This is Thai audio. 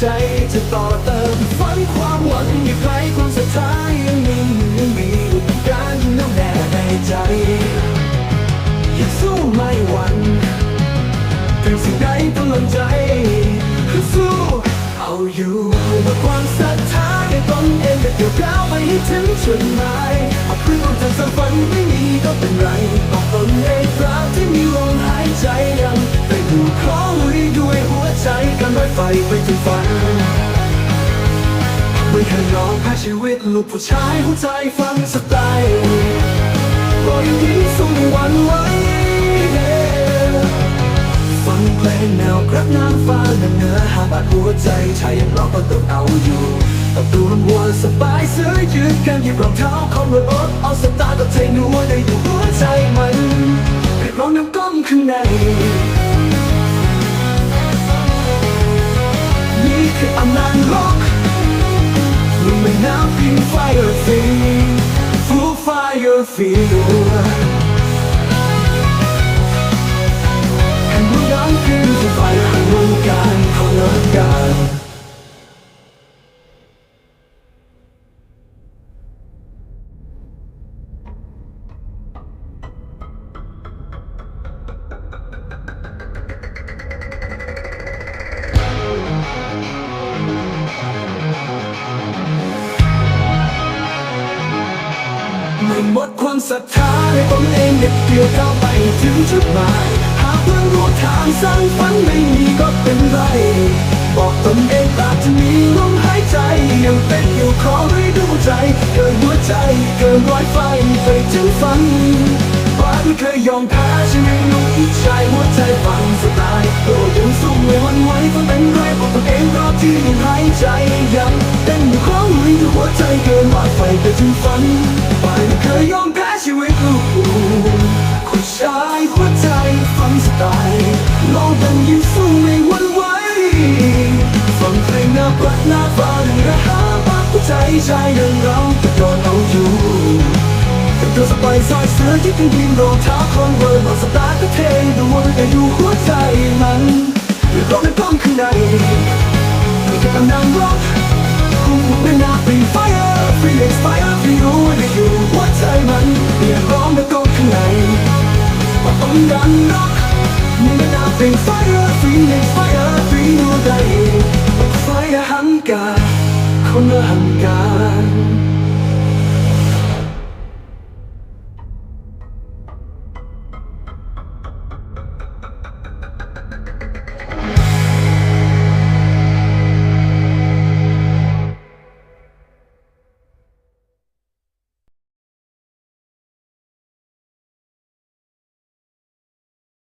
ใจจะต่อเติมฝันความหวังอยู่ไกลความศรัทธายังมียังมีอุดการณ์น่วแน่ในใจยังสู้ไม่หวั่นถึงสิ่งใดต้องลงใจคือสู้เอาอยู่เมื่อความศรัทธาในตนเองจะเกี่ยวก้าวไปให้ถึงจุดหมาย ไฟไปถึงฝันไม่เคยยอมแพ้ชีวิตลูกผู้ชายหัวใจฟังสไตล์รอยยิ้มสู้มวันไหวฟังเพลงแนวกรับน้ำฟ้าเนื้อหาบาดหัวใจชายยังรอก็ต้องเอาอยู่ประตูรำวัวสบายเสื้อยืดกันหยิบรองเท้าของรถอดเอาสตาร์กับใจนัวได้อยู่หัวใจมันเรียกร้องน้ำก้มข้างใน feel หมดความศรัทธาในตนเองเด็ดเดียวก้าวไปถึงจุดหมาย หากเพื่อนรู้ทางสร้างฝันไม่มีก็เป็นไร บอกตนเองตราบจะมีลมหายใจ ยังเป็นอยู่ขอให้ดูใจ เกินหัวใจ เกินร้อยไฟไปถึงฝันบ้านเคยยอมแพ้ชีวิตลูกผู้ชายหัวใจฝันสไตล์ ที่ยังหายใจยังเต้นอยู่ของลุยด้หัวใจเกินหวาดไฟไปถึงฝันบ้านไม่เคยยอมแพ้ชีวิตลูกผู้ชายหัวใจฝันสไตล์ลองดังยิ้มสู้ไม่หวั่นไหวฟังเพลงหน้าปัดหน้าฟ้าดังระหาปากหัวใจชายยังร้องตะโกนเอาอยู่เป็นตัวสไปซอยเสือที่เป็นดินรองเท้าของเวอร์บอกสตาร์ทก็เทดูว่าแต่อยู่หัวใจมันหรือร้องในกล้องข้างในมี ร์ฟรีเ